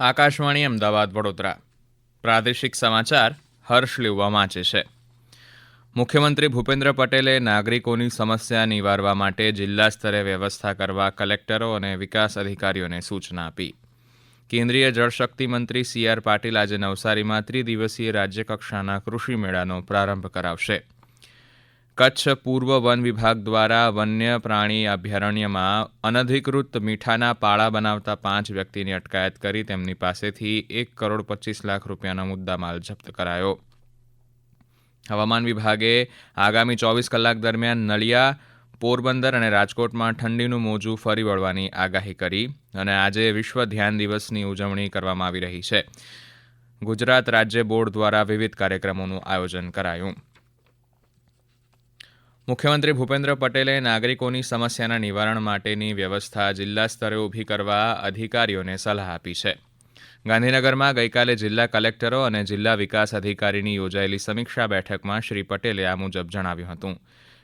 આકાશવાણી, અમદાવાદ, વડોદરા. પ્રાદેશિક સમાચાર, હર્ષ લેવા વાંચે છે. મુખ્યમંત્રી ભૂપેન્દ્ર પટેલે નાગરિકોની સમસ્યા નિવારવા માટે જિલ્લા સ્તરે વ્યવસ્થા કરવા કલેક્ટરો અને વિકાસ અધિકારીઓને સૂચના આપી. કેન્દ્રીય જળશક્તિ મંત્રી સી આર પાટીલ આજે નવસારીમાં ત્રિદિવસીય રાજ્યકક્ષાના કૃષિ મેળાનો પ્રારંભ કરાવશે. કચ્છ પૂર્વ વન વિભાગ દ્વારા વન્ય પ્રાણી અભયારણ્યમાં અનધિકૃત મીઠાના પાળા બનાવતા પાંચ વ્યક્તિની અટકાયત કરી તેમની પાસેથી એક કરોડ પચીસ લાખ રૂપિયાનો મુદ્દામાલ જપ્ત કરાયો. હવામાન વિભાગે આગામી ચોવીસ કલાક દરમિયાન નલિયા પોરબંદર અને રાજકોટમાં ઠંડીનું મોજું ફરી વળવાની આગાહી કરી અને આજે વિશ્વ ધ્યાન દિવસની ઉજવણી કરવામાં આવી રહી છે. ગુજરાત રાજ્ય બોર્ડ દ્વારા વિવિધ કાર્યક્રમોનું આયોજન કરાયું. મુખ્યમંત્રી ભૂપેન્દ્ર પટેલે નાગરિકોની સમસ્યાના નિવારણ માટેની વ્યવસ્થા જિલ્લા સ્તરે ઊભી કરવા અધિકારીઓને સલાહ આપી છે. ગાંધીનગરમાં ગઈકાલે જિલ્લા કલેક્ટરો અને જિલ્લા વિકાસ અધિકારીની યોજાયેલી સમીક્ષા બેઠકમાં શ્રી પટેલે આ મુજબ જણાવ્યું હતું.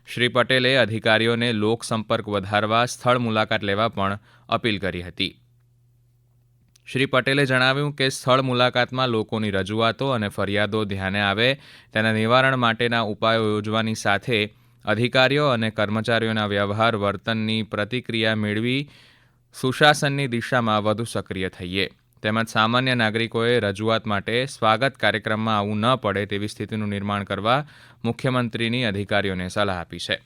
શ્રી પટેલે અધિકારીઓને લોકસંપર્ક વધારવા, સ્થળ મુલાકાત લેવા પણ અપીલ કરી હતી. શ્રી પટેલે જણાવ્યું કે સ્થળ મુલાકાતમાં લોકોની રજૂઆતો અને ફરિયાદો ધ્યાને આવે તેના નિવારણ માટેના ઉપાયો યોજવાની સાથે અધિકારીઓ અને કર્મચારીઓના વ્યવહાર વર્તનની પ્રતિક્રિયા મેળવી સુશાસનની દિશામાં વધુ સક્રિય થઈએ. તેમજ સામાન્ય નાગરિકોએ રજૂઆત માટે સ્વાગત કાર્યક્રમમાં આવવું ન પડે તેવી સ્થિતિનું નિર્માણ કરવા મુખ્યમંત્રીની અધિકારીઓને સલાહ આપી છે.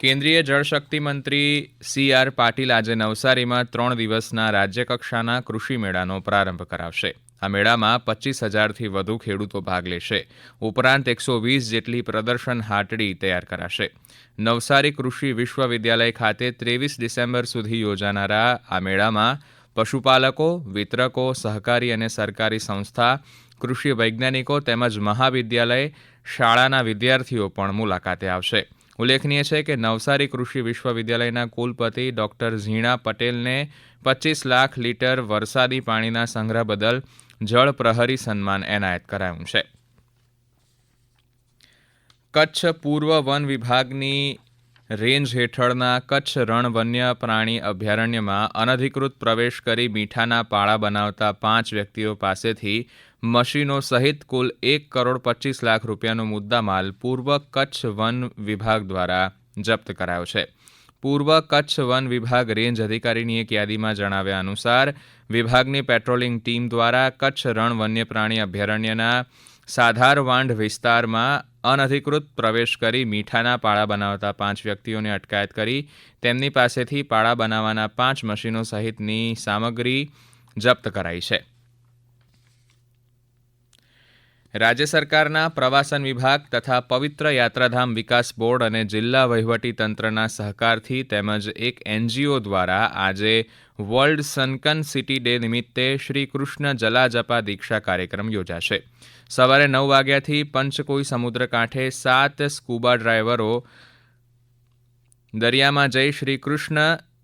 કેન્દ્રીય જળશક્તિ મંત્રી સી આર પાટીલ આજે નવસારીમાં ત્રણ દિવસના રાજ્યકક્ષાના કૃષિ મેળાનો પ્રારંભ કરાવશે. આ મેળામાં પચીસ હજારથી વધુ ખેડૂતો ભાગ લેશે. ઉપરાંત એકસો વીસ જેટલી પ્રદર્શન હાટડી તૈયાર કરાશે. નવસારી કૃષિ વિશ્વવિદ્યાલય ખાતે ત્રેવીસ ડિસેમ્બર સુધી યોજાનારા આ મેળામાં પશુપાલકો, વિતરકો, સહકારી અને સરકારી સંસ્થા, કૃષિ વૈજ્ઞાનિકો તેમજ મહાવિદ્યાલય શાળાના વિદ્યાર્થીઓ પણ મુલાકાતે આવશે. ઉલ્લેખનીય છે કે નવસારી કૃષિ વિશ્વવિદ્યાલયના કુલપતિ ડોક્ટર ઝીણા પટેલને પચીસ લાખ લીટર વરસાદી પાણીના સંગ્રહ બદલ જળ પ્રહરી સન્માન એનાયત કરાયું છે. કચ્છ પૂર્વ વન વિભાગની રેન્જ હેઠળના કચ્છ રણ વન્ય પ્રાણી અભયારણ્યમાં અનધિકૃત પ્રવેશ કરી મીઠાના પાળા બનાવતા પાંચ વ્યક્તિઓ પાસેથી મશીનો સહિત કુલ એક કરોડ પચીસ લાખ રૂપિયાનો મુદ્દામાલ પૂર્વ કચ્છ વન વિભાગ દ્વારા જપ્ત કરાયો છે. પૂર્વ કચ્છ વન વિભાગ રેન્જ અધિકારીની એક યાદીમાં જણાવ્યા અનુસાર, વિભાગની પેટ્રોલિંગ ટીમ દ્વારા કચ્છ રણ વન્ય પ્રાણી અભયારણ્યના સાધારવાંઢ વિસ્તારમાં અનધિકૃત પ્રવેશ કરી મીઠાના પાળા બનાવતા પાંચ વ્યક્તિઓને અટકાયત કરી, તેમની પાસેથી પાળા બનાવવાના પાંચ મશીનો સહિતની સામગ્રી જપ્ત કરાઈ છે. રાજ્ય સરકારના પ્રવાસન વિભાગ તથા પવિત્ર યાત્રાધામ વિકાસ બોર્ડ અને જિલ્લા વહીવટી તંત્રના સહકારથી તેમજ એક એનજીઓ દ્વારા આજે વર્લ્ડ સનકન સિટી ડે નિમિત્તે શ્રી કૃષ્ણ જલાજપા દીક્ષા કાર્યક્રમ યોજાશે. સવારે નવ વાગ્યાથી પંચકોઈ સમુદ્ર કાંઠે સાત સ્કૂબા ડ્રાઈવરો દરિયામાં જઈ શ્રી કૃષ્ણ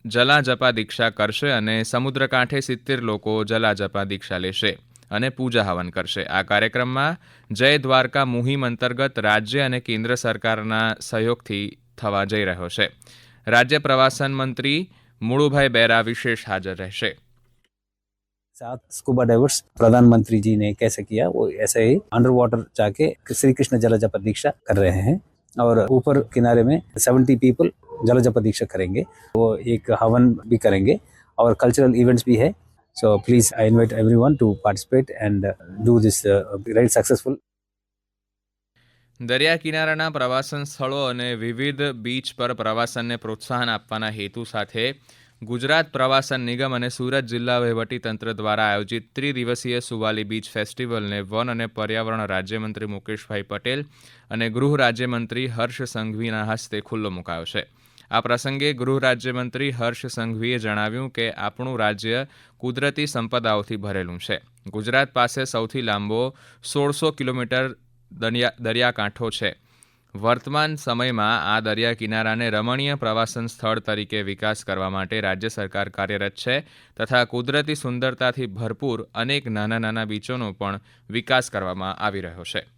જલાજપા દીક્ષા કરશે અને સમુદ્ર કાંઠે સિત્તેર લોકો જલાજપા દીક્ષા લેશે. અને પૂજા હવન કરશે આ કાર્યક્રમમાં જય દ્વારકા મુહિમ અંતર્ગત રાજ્ય અને કેન્દ્ર સરકારના સહયોગથી થવા જઈ રહ્યો છે રાજ્ય પ્રવાસન મંત્રી મુળુભાઈ બેરા વિશેષ હાજર રહેશે साथ स्कूबा डाइवर्स प्रधानमंत्री जी ने कैसे किया वो ऐसे ही अंडर वाटर जाके श्री कृष्ण जलज प्रतीक्षा कर रहे हैं और ऊपर किनारे में 70 पीपल जलज प्रतीक्षा करेंगे वो एक हवन भी करेंगे और कल्चरल इवेंट्स भी है So please, I invite everyone to participate and uh, do this uh, very successful. દરિયા કિનારાના પ્રવાસન સ્થળો અને વિવિધ બીચ પર પ્રવાસનને પ્રોત્સાહન આપવાના હેતુ સાથે ગુજરાત પ્રવાસન નિગમ અને સુરત જિલ્લા તંત્ર દ્વારા આયોજિત ત્રિદિવસીય સુવાલી બીચ ફેસ્ટિવલને વન અને પર્યાવરણ રાજ્યમંત્રી મુકેશભાઈ પટેલ અને ગૃહ રાજ્યમંત્રી હર્ષ સંઘવીના હસ્તે ખુલ્લો મુકાયો છે આ પ્રસંગે ગૃહ રાજ્યમંત્રી હર્ષ સંઘવીએ જણાવ્યું કે આપણું રાજ્ય કુદરતી સંપદાઓથી ભરેલું છે. ગુજરાત પાસે સૌથી લાંબો સોળસો કિલોમીટર દરિયા, દરિયાકાંઠો છે. વર્તમાન સમયમાં આ દરિયા કિનારાને રમણીય પ્રવાસન સ્થળ તરીકે વિકાસ કરવા માટે રાજ્ય સરકાર કાર્યરત છે તથા કુદરતી સુંદરતાથી ભરપૂર અનેક નાના નાના બીચોનો પણ વિકાસ કરવામાં આવી રહ્યો છે.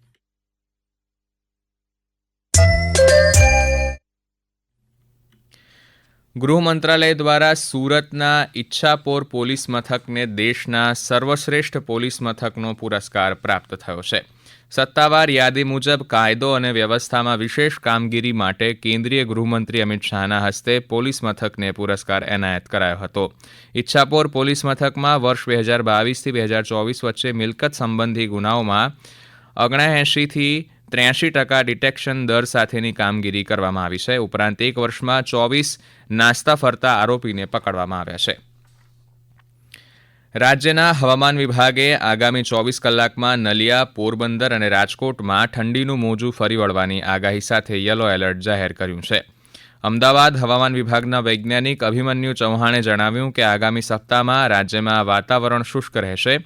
ગૃહ મંત્રાલય દ્વારા સુરતના ઈચ્છાપોર પોલીસ મથકને દેશના સર્વશ્રેષ્ઠ પોલીસ મથકનો પુરસ્કાર પ્રાપ્ત થયો છે. સત્તાવાર યાદી મુજબ કાયદો અને વ્યવસ્થામાં વિશેષ કામગીરી માટે કેન્દ્રીય ગૃહમંત્રી અમિત શાહના હસ્તે પોલીસ મથકને પુરસ્કાર એનાયત કરાયો હતો. ઈચ્છાપોર પોલીસ મથકમાં વર્ષ બે હજાર બાવીસથી બે હજાર ચોવીસ વચ્ચે મિલકત સંબંધી ગુનાઓમાં ઓગણએંશીથી ત્ર્યાસી ટકા ડિટેક્શન દર સાથેની કામગીરી કરવામાં આવી છે. ઉપરાંત એક વર્ષમાં ચોવીસ નાસ્તા ફરતા આરોપીને પકડવામાં આવ્યા છે. રાજ્યના હવામાન વિભાગે આગામી ચોવીસ કલાકમાં નલિયા, પોરબંદર અને રાજકોટમાં ઠંડીનું મોજું ફરી વળવાની આગાહી સાથે યલો એલર્ટ જાહેર કર્યું છે. અમદાવાદ હવામાન વિભાગના વૈજ્ઞાનિક અભિમન્યુ ચૌહાણે જણાવ્યું કે આગામી સપ્તાહમાં રાજ્યમાં વાતાવરણ શુષ્ક રહેશે.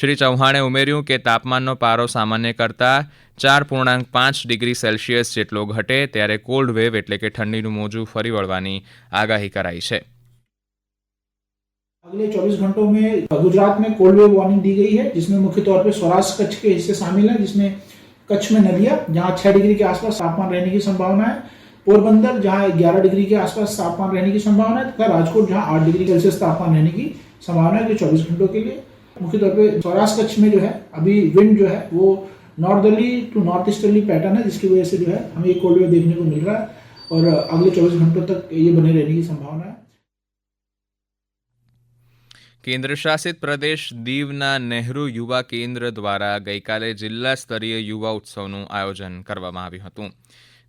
શ્રી ચૌહાણે ઉમેર્યું કે તાપમાનનો પારો સામાન્ય કરતાં ચાર પૂર્ણાંક પાંચ ડિગ્રી સેલ્સિયસ જેટલો ઘટે ત્યારે કોલ્ડ વેવ એટલે કે ઠંડીનું મોજું ફરી વળવાની આગાહી કરાઈ છે अगले 24 घंटों में गुजरात में कोल्ड वेव वार्निंग दी गई है जिसमें मुख्य तौर पे सौराष्ट्र कच्छ के हिस्से शामिल हैं जिसमें कच्छ में नदिया जहां 6 डिग्री के आसपास तापमान रहने की संभावना है पोरबंदर जहां 11 डिग्री के आसपास तापमान रहने की संभावना है तथा राजकोट जहां 8 डिग्री सेल्सियस तापमान रहने की संभावना है चौबीस घंटों के लिए मुख्य तौर पे सौराष्ट्र कच्छ में जो है अभी विंड जो है वो northerly to north easterly pattern है जिसकी वजह से जो है हमें ये कोल्ड वेव देखने को मिल रहा है और अगले चौबीस घंटों तक ये बने रहने की संभावना है કેન્દ્રશાસિત પ્રદેશ દીવના નહેરુ યુવા કેન્દ્ર દ્વારા ગઈકાલે જિલ્લા સ્તરીય યુવા ઉત્સવનું આયોજન કરવામાં આવ્યું હતું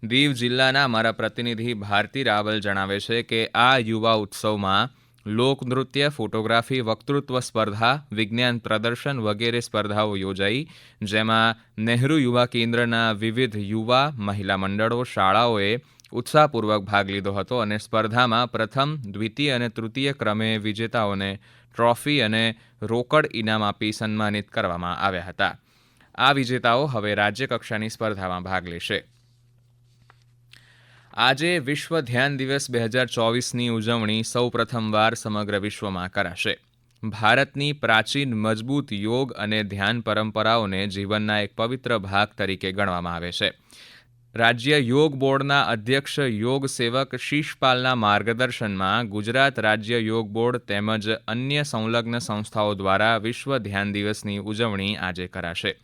દીવ જિલ્લાના અમારા પ્રતિનિધિ ભારતી રાવલ જણાવે છે કે આ યુવા ઉત્સવમાં લોકનૃત્ય, ફોટોગ્રાફી, વક્તૃત્વ સ્પર્ધા, વિજ્ઞાન પ્રદર્શન વગેરે સ્પર્ધાઓ યોજાઈ, જેમાં નહેરુ યુવા કેન્દ્રના વિવિધ યુવા મહિલા મંડળો, શાળાઓએ ઉત્સાહપૂર્વક ભાગ લીધો હતો અને સ્પર્ધામાં પ્રથમ, દ્વિતીય અને તૃતીય ક્રમે વિજેતાઓને ટ્રોફી અને રોકડ ઇનામ આપી સન્માનિત કરવામાં આવ્યા હતા. આ વિજેતાઓ હવે રાજ્યકક્ષાની સ્પર્ધામાં ભાગ લેશે. આજે વિશ્વ ધ્યાન દિવસ બે હજાર ચોવીસની ઉજવણી સૌ પ્રથમવાર સમગ્ર વિશ્વમાં કરાશે. ભારતની પ્રાચીન મજબૂત યોગ અને ધ્યાન પરંપરાઓને જીવનના એક પવિત્ર ભાગ તરીકે ગણવામાં આવે છે. રાજ્ય યોગ બોર્ડના અધ્યક્ષ યોગ સેવક શીશપાલના માર્ગદર્શનમાં ગુજરાત રાજ્ય યોગ બોર્ડ તેમજ અન્ય સંલગ્ન સંસ્થાઓ દ્વારા વિશ્વ ધ્યાન દિવસની ઉજવણી આજે કરાશે.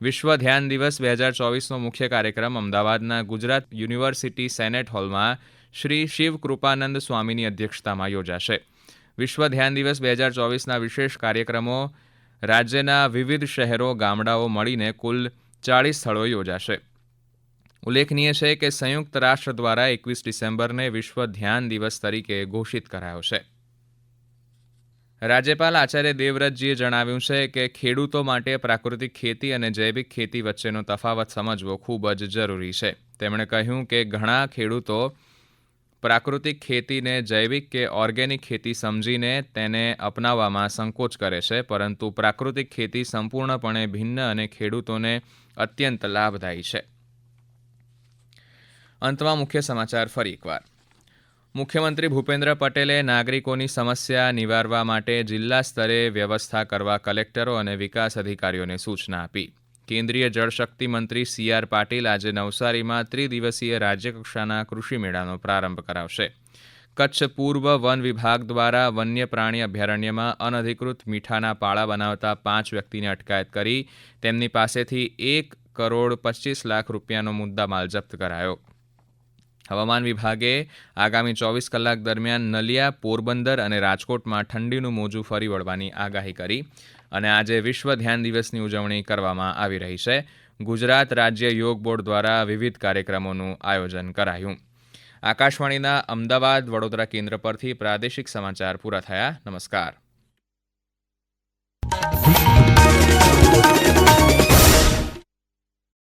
વિશ્વ ધ્યાન દિવસ બે હજાર ચોવીસનો મુખ્ય કાર્યક્રમ અમદાવાદના ગુજરાત યુનિવર્સિટી સેનેટ હોલમાં શ્રી શિવ કૃપાનંદ સ્વામીની અધ્યક્ષતામાં યોજાશે. વિશ્વ ધ્યાન દિવસ બે હજાર ચોવીસના વિશેષ કાર્યક્રમો રાજ્યના વિવિધ શહેરો, ગામડાઓ મળીને કુલ ચાળીસ સ્થળોએ યોજાશે. ઉલ્લેખનીય છે કે સંયુક્ત રાષ્ટ્ર દ્વારા એકવીસ ડિસેમ્બરને વિશ્વ ધ્યાન દિવસ તરીકે ઘોષિત કરાયો છે. રાજ્યપાલ આચાર્ય દેવવ્રતજીએ જણાવ્યું છે કે ખેડૂતો માટે પ્રાકૃતિક ખેતી અને જૈવિક ખેતી વચ્ચેનો તફાવત સમજવો ખૂબ જ જરૂરી છે. તેમણે કહ્યું કે ઘણા ખેડૂતો પ્રાકૃતિક ખેતીને જૈવિક કે ઓર્ગેનિક ખેતી સમજીને તેને અપનાવવામાં સંકોચ કરે છે, પરંતુ પ્રાકૃતિક ખેતી સંપૂર્ણપણે ભિન્ન અને ખેડૂતોને અત્યંત લાભદાયી છે. અંતમાં મુખ્ય સમાચાર ફરી એકવાર. મુખ્યમંત્રી ભૂપેન્દ્ર પટેલે નાગરિકોની સમસ્યા નિવારવા માટે જિલ્લા સ્તરે વ્યવસ્થા કરવા કલેક્ટરો અને વિકાસ અધિકારીઓને સૂચના આપી. કેન્દ્રીય જળશક્તિ મંત્રી સી આર પાટીલ આજે નવસારીમાં ત્રિદિવસીય રાજ્યકક્ષાના કૃષિ મેળાનો પ્રારંભ કરાવશે. કચ્છ પૂર્વ વન વિભાગ દ્વારા વન્ય પ્રાણી અભયારણ્યમાં અનધિકૃત મીઠાના પાળા બનાવતા પાંચ વ્યક્તિને અટકાયત કરી તેમની પાસેથી એક કરોડ પચીસ લાખ રૂપિયાનો મુદ્દામાલ જપ્ત કરાયો. હવામાન વિભાગે આગામી ચોવીસ કલાક દરમિયાન નલિયા, પોરબંદર અને રાજકોટમાં ઠંડીનું મોજું ફરી વળવાની આગાહી કરી અને આજે વિશ્વ ધ્યાન દિવસની ઉજવણી કરવામાં આવી રહી છે. ગુજરાત રાજ્ય યોગ બોર્ડ દ્વારા વિવિધ કાર્યક્રમોનું આયોજન કરાયું. આકાશવાણીના અમદાવાદ વડોદરા કેન્દ્ર પરથી પ્રાદેશિક સમાચાર પૂરા થયા. નમસ્કાર.